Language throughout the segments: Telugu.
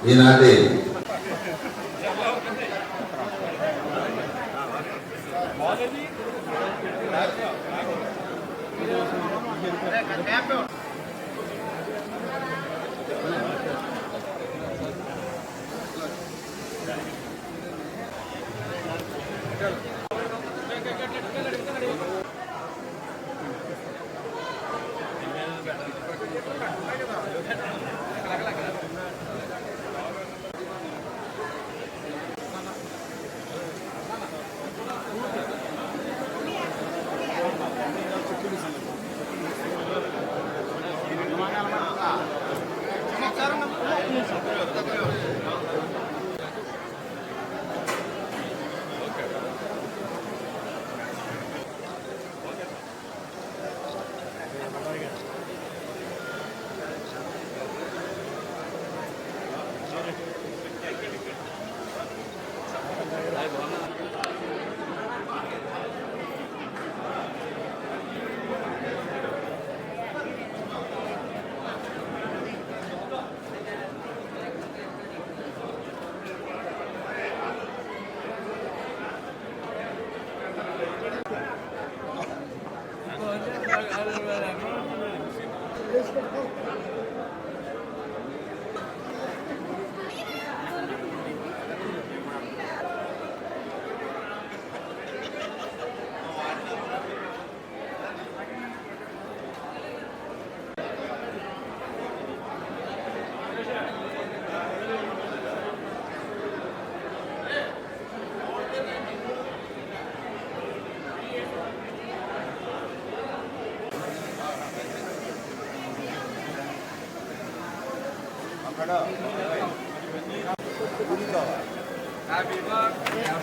పేరు ఇచ్చారు. ఈనాటి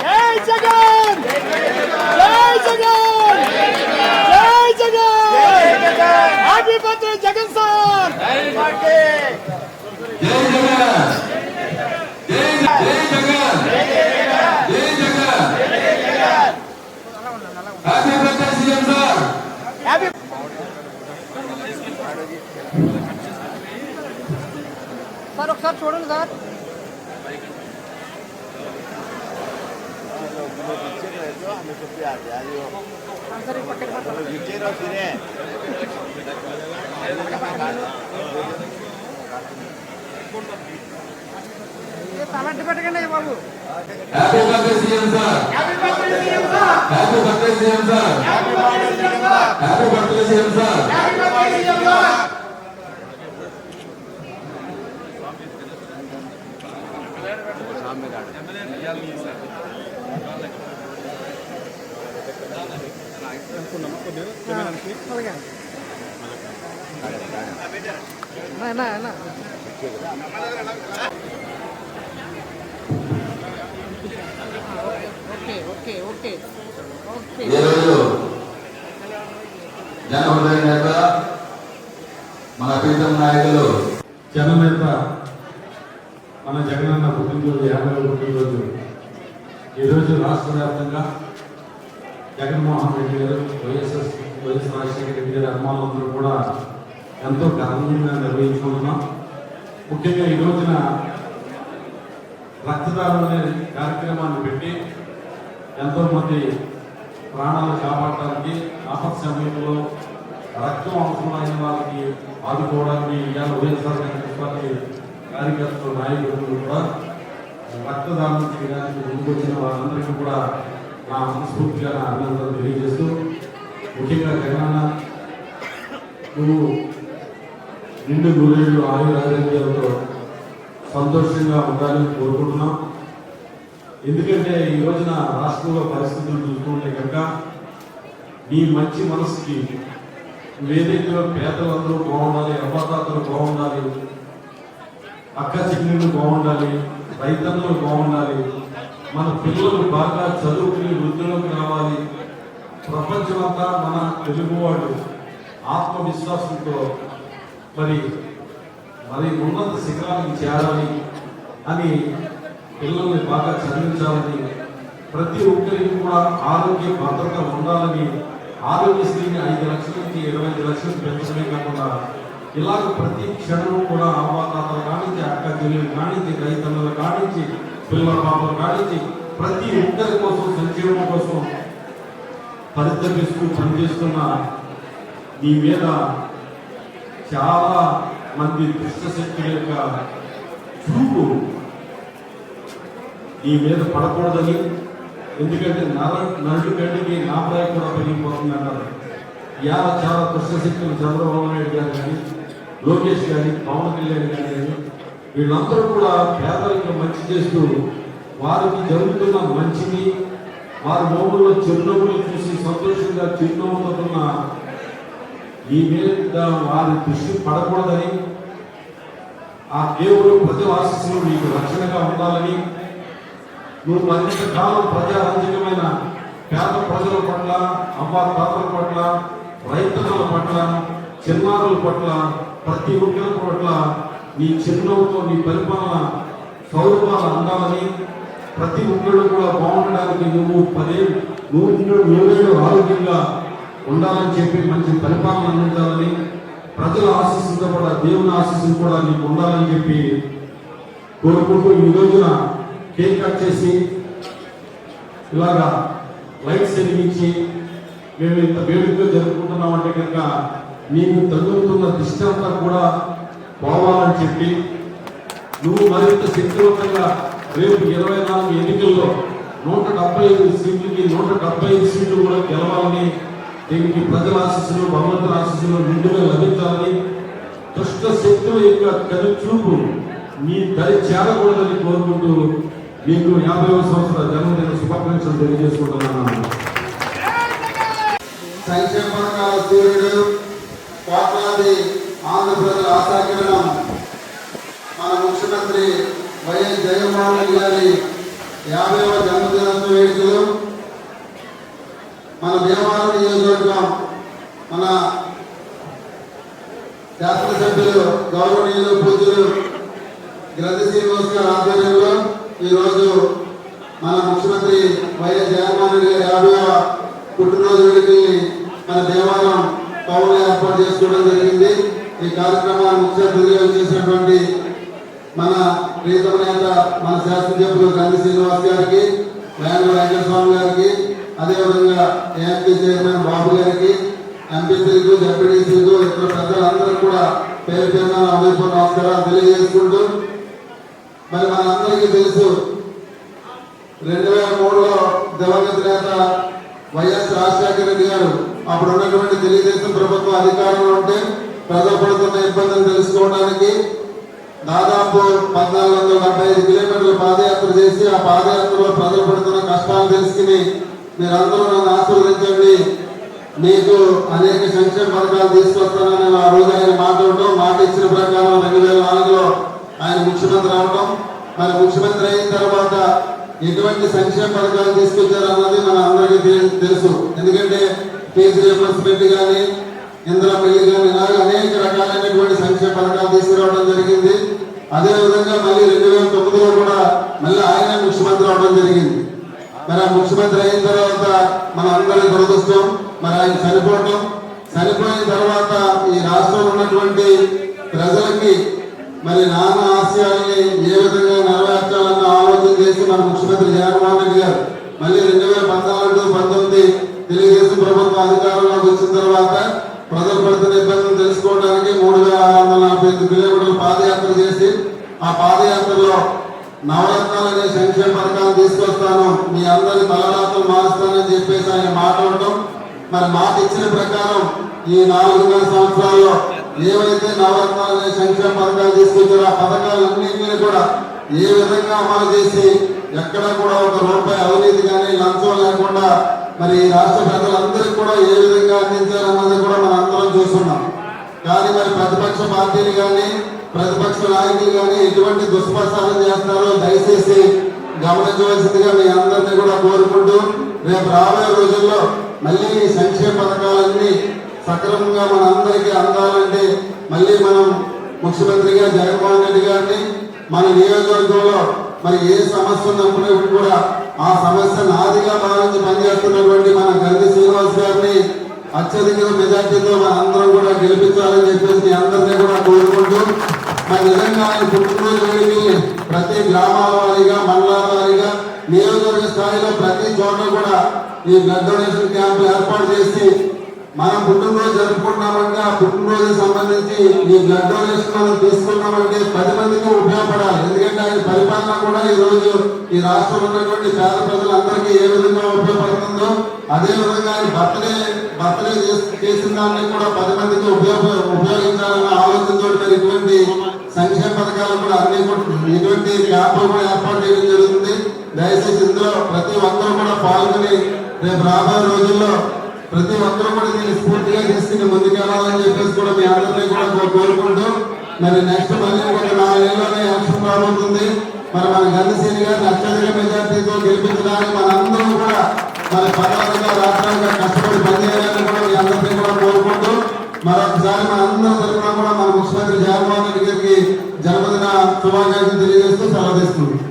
జై జగన్! జై జగన్! జై Jagan! Happy birthday Jagan sir జై జగన్ జై జై జగన్ జై Jagan happy birthday CM sir happy sir ఒకసారి చూడండి సార్ సరే పక్కన పక్కన. ఏ తలంటి పెట్టకండి బాబు. Happy birthday CM sir. Happy birthday CM sir. Happy birthday CM sir. అలాగే నా, నా, నా. ఓకే ఓకే ఓకే ఓకే జనహృదయ నేత మన ప్రీతం నాయకులు జననేత మన జగనన్న పుట్టినరోజు యాభై పుట్టినరోజు ఈరోజు రాష్ట్ర వ్యాప్తంగా జగన్మోహన్ రెడ్డి గారు వైఎస్ఎస్ వైఎస్ రాజశేఖర రెడ్డి గారి అభిమానులందరూ కూడా ఎంతో ఘనంగా నిర్వహించుకుంటున్నాం. ముఖ్యంగా ఈ రోజున రక్తదానం అనే కార్యక్రమాన్ని పెట్టి ఎంతో మంది ప్రాణాలు కాపాడటానికి ఆపత్ సమయంలో రక్తం అవసరమైన వాళ్ళకి ఆదుకోవడానికి ఇవాళ వైఎస్ఆర్ కాంగ్రెస్ పార్టీ కార్యకర్తలు నాయకులు కూడా రక్తదానం చేయడానికి ముందుకొచ్చిన వారందరికీ కూడా నా మనస్ఫూర్తిగా నా అభినందనలు తెలియజేస్తూ ముఖ్యంగా తెలంగాణ నువ్వు నిండు నూరేళ్ళు ఆయుర సంతోషంగా ఉండాలని కోరుకుంటున్నాం. ఎందుకంటే ఈ రోజున రాష్ట్రంలో పరిస్థితులు చూస్తుంటే కనుక నీ మంచి మనసుకి నువ్వేదైతే పేదలందరూ బాగుండాలి అవ్వదాతలు బాగుండాలి అక్క చెల్లెళ్ళు బాగుండాలి రైతన్నలు బాగుండాలి మన పిల్లలు బాగా చదువుకుని వృద్ధిలోకి రావాలి. ప్రపంచమంతా మన తెలుగువాడు ఆత్మవిశ్వాసంతో మరి మరి ఉన్నత శిఖరానికి చేరాలి అని పిల్లల్ని బాగా చదివించాలని ప్రతి ఒక్కరికి కూడా ఆరోగ్య భద్రత ఉండాలని ఆరోగ్యశ్రీని ఐదు లక్షల నుంచి ఇరవై ఐదు లక్షలు పెంచడమే కాకుండా ఇలాగ ప్రతి క్షణం కూడా అవ్వాతాతలు కానించి అక్క చెల్లెలు కానించి రైతన్నులు కానించి పిల్లల పాపలు కానించి ప్రతి ఒక్కరి కోసం సంక్షేమం కోసం పరితపిస్తూ పనిచేస్తున్న నీ మీద చాలా మంది దుష్ట శక్తుల యొక్క చూపు నీ మీద పడకూడదని. ఎందుకంటే నర నరుడు గడ్డికి నాపరాయి కూడా పెరిగిపోతుంది అన్నారు ఇలా చాలా దుష్ట శక్తులు చంద్రబాబు నాయుడు గారు కానీ లోకేష్ కానీ పవన్ కళ్యాణ్ గారు కానీ వీళ్ళందరూ కూడా పేదలకు మంచి చేస్తూ వారికి జరుగుతున్న మంచిని వారి మోగుల్లో చిరునవ్వులు చూసి సంతోషంగా చిరునవ్వుతున్న ఈ మీద వారి దృష్టి పడకూడదని ఆ దేవుడు ప్రజల ఆశీస్సులు నీకు రక్షణగా ఉండాలని నువ్వు మరింత కాలం ప్రజారంజకమైన పేద ప్రజల పట్ల అవ్వ తాతల పట్ల రైతుల పట్ల చిన్నారుల పట్ల ప్రతి ఒక్కరి పట్ల నీ చిరునవ్వుతో నీ పరిపాలన సౌరభాలు అందాలని ప్రతి ఒక్కళ్ళు కూడా బాగుండడానికి నువ్వు పదే నువ్వు నువ్వేళ్ళు ఆరోగ్యంగా ఉండాలని చెప్పి మంచి పరిపాలన అందించాలని ప్రజల ఆశీస్సులతో కూడా దేవుని ఆశీస్సులు కూడా నీకు ఉండాలని చెప్పి కోరుకుంటూ ఈ రోజున కేక్ కట్ చేసి ఇలాగా లైట్స్ వెలిగించి మేము ఇంత వేడుకగా జరుపుకుంటున్నామంటే కనుక నీకు తగులుతున్న దిష్టి అంతా కూడా పోవాలని చెప్పి నువ్వు మరింత శక్తివంతంగా రేపు ఇరవై నాలుగు ఎన్నికల్లో నూట డెబ్బై ఐదు సీట్లకి నూట డెబ్బై ఐదు సీట్లు కూడా గెలవాలని దీనికి ప్రజల ఆశీస్సులు భగవంతుల ఆశీస్సులు నిండుగా లభించాలని దుష్ట శక్తుల యొక్క కను చూపు మీ దరి చేరకూడదని కోరుకుంటూ మీకు యాభై సంవత్సరాల జన్మదిన శుభాకాంక్షలు తెలియజేసుకుంటున్నాను. సంక్షేమ పథకాల సూర్యుడు కోట్లాది ఆంధ్రప్రదేశ్ ఆశాకిరణం మన ముఖ్యమంత్రి వైఎస్ జగన్మోహన్ రెడ్డి గారి యాభైవ జన్మదినోత్సవ వేడుకలు మన భీమవరం నియోజకవర్గం మన శాసనసభ్యులు గౌరవనీయులు పూజలు గ్రంథ శ్రీనివాస్ గారి ఆధ్వర్యంలో ఈరోజు మన ముఖ్యమంత్రి వైఎస్ జగన్మోహన్ రెడ్డి గారి యాభైవ పుట్టినరోజు వేడుకల్ని మన దేవాలయం పౌరులు ఏర్పాటు చేసుకోవడం జరిగింది. ఈ కార్యక్రమాన్ని ముఖ్య దుర్యోగం చేసినటువంటి మన ప్రీతమ నేత మన శాసనసభ్యులు గంధి శ్రీనివాస్ గారికి వేంద్ర వెంకటస్వామి గారికి అదేవిధంగా ఏఎంపీ చైర్మన్ బాబు గారికి ఎంపీసీలకు జడ్పీటీసీలకు ఇతర పెద్దలందరూ కూడా పేరు పేరున అమీర్పూర్ నమస్కారాలు తెలియజేసుకుంటూ మరి మనందరికీ తెలుసు రెండు వేల మూడులో దివంగత నేత వైఎస్ రాజశేఖర రెడ్డి గారు అప్పుడు ఉన్నటువంటి తెలుగుదేశం ప్రభుత్వం అధికారంలో ఉంటే ప్రజలు పడుతున్న ఇబ్బందులు తెలుసుకోవడానికి దాదాపు పద్నాలుగు వందల డెబ్బై ఐదు కిలోమీటర్లు పాదయాత్ర చేసి ఆ పాదయాత్రలో ప్రజలు పడుతున్న కష్టాలు తెలుసుకుని మీరందరూ నన్ను ఆశీర్వదించండి. మీకు అనేక సంక్షేమ పథకాలు తీసుకొస్తానని ఆ రోజు ఆయన మాట్లాడటం మాట ఇచ్చిన ప్రకారం రెండు వేల నాలుగులో ఆయన ముఖ్యమంత్రి అవటం మరి ముఖ్యమంత్రి అయిన తర్వాత ఎటువంటి సంక్షేమ పథకాలు తీసుకొచ్చారన్నది మన అందరికీ తెలు- తెలుసు. ఎందుకంటే ఫీజు రియంబర్స్మెంట్ కానీ ఇంద్ర పెళ్ళి కానీ ఇలాగ అనేక రకాలైనటువంటి సంక్షేమ పథకాలు తీసుకురావడం జరిగింది. అదే విధంగా మళ్ళీ రెండు వేల తొమ్మిదిలో కూడా మళ్ళీ ఆయన ముఖ్యమంత్రి అవడం జరిగింది. మరి ఆ ముఖ్యమంత్రి అయిన తర్వాత మన అందరి దురదృష్టం మరి ఆయన చనిపోవటం చనిపోయిన తర్వాత ఈ రాష్ట్రంలో ఉన్నటువంటి ప్రజలకి మరి నాన్న ఆశయాన్ని ఏ విధంగా నెరవేర్చాలన్న ఆలోచన చేసి మన ముఖ్యమంత్రి జగన్మోహన్ రెడ్డి గారు మళ్ళీ రెండు వేల పద్నాలుగు పంతొమ్మిది తెలుగుదేశం ప్రభుత్వం అధికారంలోకి వచ్చిన తర్వాత ప్రజలు పడుతున్న ఇబ్బందులు తెలుసుకోవడానికి మూడు వేల ఆరు వందల నలభై ఐదు కిలోమీటర్లు పాదయాత్ర చేసి ఆ పాదయాత్రలో నవరత్నాలనే సంక్షేమ పథకాలు తీసుకొస్తాను. మీ అందరి తలరాత్రులు మారుస్తానని చెప్పేసి ఆయన మాట్లాడటం. మరి మాట ఇచ్చిన ప్రకారం ఈ నాలుగున్నర సంవత్సరాల్లో ఏవైతే నవరత్నాలనే సంక్షేమ పథకాలు తీసుకొచ్చారో ఆ పథకాలన్నింటినీ కూడా ఏ విధంగా అమలు చేసి ఎక్కడ కూడా ఒక రూపాయి అవినీతి కానీ లంచం లేకుండా మరి ఈ రాష్ట్ర ప్రజలందరికీ కూడా ఏ విధంగా అందించారన్నది కూడా మనం అందరం చూస్తున్నాం. కానీ మరి ప్రతిపక్ష పార్టీలు కానీ ప్రతిపక్ష నాయకులు కానీ ఎటువంటి దుష్ప్రచారం చేస్తారో దయచేసి గమనించవలసిందిగా మీ అందరినీ కూడా కోరుకుంటూ రేపు రాబోయే రోజుల్లో మళ్ళీ ఈ సంక్షేమ పథకాలన్నీ సక్రమంగా మనందరికీ అందాలంటే మళ్ళీ మనం ముఖ్యమంత్రిగా జగన్మోహన్ రెడ్డి గారిని మన నియోజకవర్గంలో మరి ఏ సమస్య ఉన్నప్పుడు కూడా ఆ సమస్య నాదిగా భావించి పనిచేస్తున్నటువంటి మన గంది శ్రీనివాస్ గారిని అత్యధిక మెజార్టీతో మన అందరం కూడా గెలిపించాలని చెప్పేసి మీ అందరినీ కూడా కోరుకుంటూ మరి నిజంగా ఆయన పుట్టినరోజు వేడుకల్ని ప్రతి గ్రామాల వారీగా మండలాల వారీగా నియోజకవర్గ స్థాయిలో ప్రతి చోట కూడా ఈ బ్లడ్ డొనేషన్ క్యాంప్ ఏర్పాటు చేసి మనం పుట్టినరోజు జరుపుకుంటున్నామంటే ఆ పుట్టినరోజు సంబంధించి ఈ బ్లడ్ డొనేషన్ మనం తీసుకున్నామంటే పది మందికి ఉపయోగపడాలి. ఎందుకంటే ఆయన పరిపాలన కూడా ఈ రోజు ఈ రాష్ట్రంలో ఉన్నటువంటి పేద ప్రజలందరికీ ఏ విధంగా ఉపయోగపడుతుందో అదే విధంగా ఆయన బర్త్డే బర్త్డే చేసిన దాన్ని కూడా పది మందికి ఉపయోగ ఉపయోగించాలన్న ఆలోచనతో మరి ఇటువంటి సంక్షేమ పథకాలు కూడా అన్ని ఇటువంటి క్యాంపులు కూడా ఏర్పాటు చేయడం జరుగుతుంది. దయచేసి ఇందులో ప్రతి ఒక్కరు కూడా పాల్గొని రేపు రాబోయే రోజుల్లో ప్రతి ఒక్కరూ కూడా దీన్ని స్ఫూర్తిగా తీసుకుని ముందుకెళ్ళాలని చెప్పేసి కూడా మీ అందరినీ కూడా కోరుకుంటూ మరి నెక్స్ట్ మళ్ళీ కూడా నాలుగేళ్ళలోనే ఎలక్షన్ రాబోతుంది. మరి మన గంధశ్రీని గారిని అత్యధిక మెజార్టీతో గెలిపించడానికి మనందరం కూడా మన పదార్థంగా రాష్ట్రంగా కష్టపడి పనిచేయాలని కూడా మీ అందరినీ కూడా కోరుకుంటూ మరొకసారి మన అందరం తరఫున కూడా మన ముఖ్యమంత్రి జగన్మోహన్ రెడ్డి గారికి జన్మదిన శుభాకాంక్షలు తెలియజేస్తూ సెలవు తీసుకుంటాం